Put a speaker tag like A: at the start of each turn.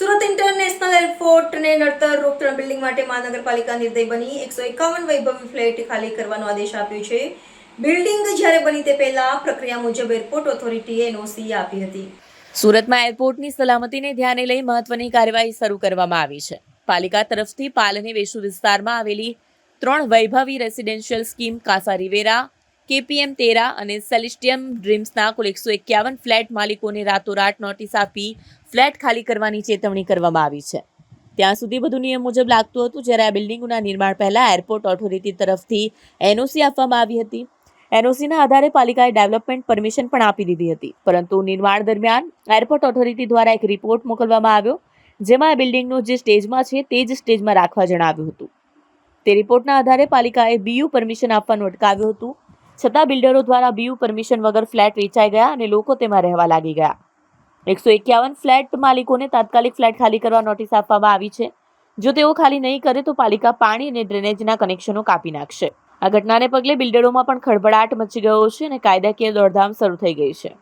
A: Surat international એરપોર્ટને નડતર રોકટણ બિલ્ડિંગ માટે મહાનગરપાલિકા નિર્દય બની. એકસો એકાવન વૈભવી ફ્લેટ ખાલી કરવાનો આદેશ આપ્યો છે. બિલ્ડિંગ જ્યારે બની તે પહેલા પ્રક્રિયા મુજબ એરપોર્ટ ઓથોરિટીએ એનઓસી આપી હતી.
B: સુરતમાં એરપોર્ટની સલામતીને ધ્યાને લઈ મહત્વની કાર્યવાહી શરૂ કરવામાં આવી છે. પાલિકા તરફથી પાલની વેસુ વિસ્તારમાં આવેલી ત્રણ વૈભવી residential scheme Casa Riviera KPM Terra અને સેલિસ્ટિયમ ડ્રીમ્સના કુલ એકસો એકાવન ફ્લેટ માલિકોને રાતોરાત નોટિસ આપી ફ્લેટ ખાલી કરવાની ચેતવણી કરવામાં આવી છે. ત્યાં સુધી બધું નિયમ મુજબ લાગતું હતું જ્યારે આ બિલ્ડિંગોના નિર્માણ પહેલાં એરપોર્ટ ઓથોરિટી તરફથી એનઓસી આપવામાં આવી હતી. એનઓસીના આધારે પાલિકાએ ડેવલપમેન્ટ પરમિશન પણ આપી દીધી હતી, પરંતુ નિર્માણ દરમિયાન એરપોર્ટ ઓથોરિટી દ્વારા એક રિપોર્ટ મોકલવામાં આવ્યો, જેમાં આ બિલ્ડિંગનું જે સ્ટેજમાં છે તે જ સ્ટેજમાં રાખવા જણાવ્યું હતું. તે રિપોર્ટના આધારે પાલિકાએ બીયુ પરમિશન આપવાનું અટકાવ્યું હતું. છતાં બિલ્ડરો દ્વારા બીયુ પરમિશન વગર ફ્લેટ વેચાઈ ગયા અને લોકો તેમાં રહેવા લાગી ગયા. એકસો એકાવન ફ્લેટ માલિકોને તાત્કાલિક ફ્લેટ ખાલી કરવા નોટિસ આપવામાં આવી છે. જો તેઓ ખાલી નહીં કરે તો પાલિકા પાણી અને ડ્રેનેજના કનેક્શનો કાપી નાખશે. આ ઘટનાને પગલે બિલ્ડરોમાં પણ ખળભળાટ મચી ગયો છે અને કાયદાકીય દોડધામ શરૂ થઈ ગઈ છે.